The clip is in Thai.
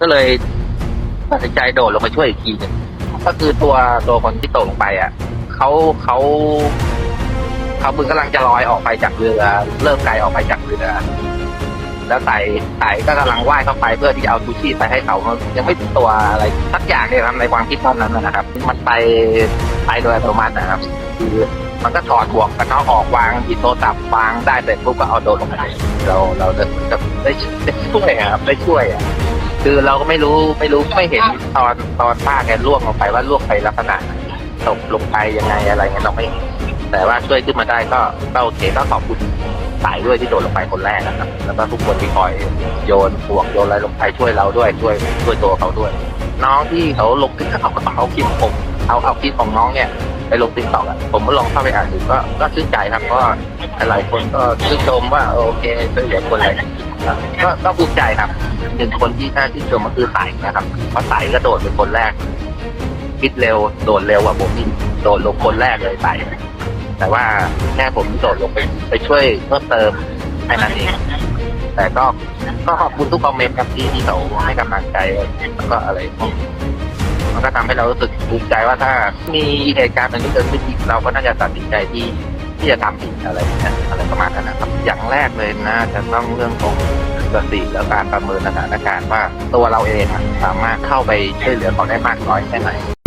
ก็เลยตัดสินใจโดดลงไปช่วยอีกทีหนึงก็คือตัวตัวคนที่ตกลงไปอะเขาเขาเขาบึงกำลังจะลอยออกไปจากเรือ เริ่มไกลออกไปจากเรือ แล้วไต่ไต่ก็กำลังว่ายเข้าไปเพื่อที่จะเอาทูชีพไปให้เขายังไม่ถึงตัวอะไรสักอย่างเนี่ยครับในความคิดตอนนั้นนะครับ มันไปไปโดยอัตโนมัตินะครับ คือมันก็ถอดห่วงกันนอกออกวางหยิบโทรศัพท์วางได้เสร็จปุ๊บก็เอาโดนลงไปเราเราจะจะได้ได้ช่วยอะครับได้ช่วยอะ คือเราก็ไม่รู้ไม่รู้ไม่เห็นตอนตอนป้าแกล่วงลงไปว่าล่วงไปลักษณะไหนตกลงไปยังไงอะไรเงี้ยเราไม่เห็นแต่ว่าช่วยขึ้นมาได้ก็ก็โอเคก็ขอบคุณสายด้วยที่โดดลงไปคนแรกนะครับ แล้วก็ทุกคนที่คอยโยนห่วงโยนอะไรลงไปช่วยเราด้วยช่วยช่วยตัวเขาด้วย น้องที่เขาลงที่เขาเอาคลิปผมเอาเอาคลิปของน้องเนี่ยไปลงติ๊กต็อกอะผมก็ลองเข้าไปอ่านดูก็ก็ชื่นใจครับเพราะว่าหลายคนก็ชื่นชมว่าโอเคช่วยเหลือคนอะไร ก็ก็ภูมิใจครับหนึ่งคนที่น่าชื่นชมก็คือสายนะครับเพราะสายก็โดดเป็นคนแรก คิดเร็วโดดเร็วกว่าผมอีกโดดลงคนแรกเลยสายแต่ว่าแค่ผมโดดลงไปไปช่วยเพิ่มเติมแค่นั้นเองแต่ก็ก็ขอบคุณทุกคอมเมนต์ครับที่ที่เขาให้กำลังใจแล้วก็อะไรพวกนี้มันก็ทำให้เรารู้สึกภูมิใจว่าถ้ามีเหตุการณ์แบบนี้เกิดขึ้นอีกเราก็น่าจะตัดสินใจที่ที่จะทำอีกอะไรอย่างเงี้ยอะไร อย่างแรกเลยนะจะต้องเรื่องของสติและการประเมินสถานการณ์ว่าตัวเราเองสามารถเข้าไปช่วยเหลือเขาได้มากน้อยแค่ไหน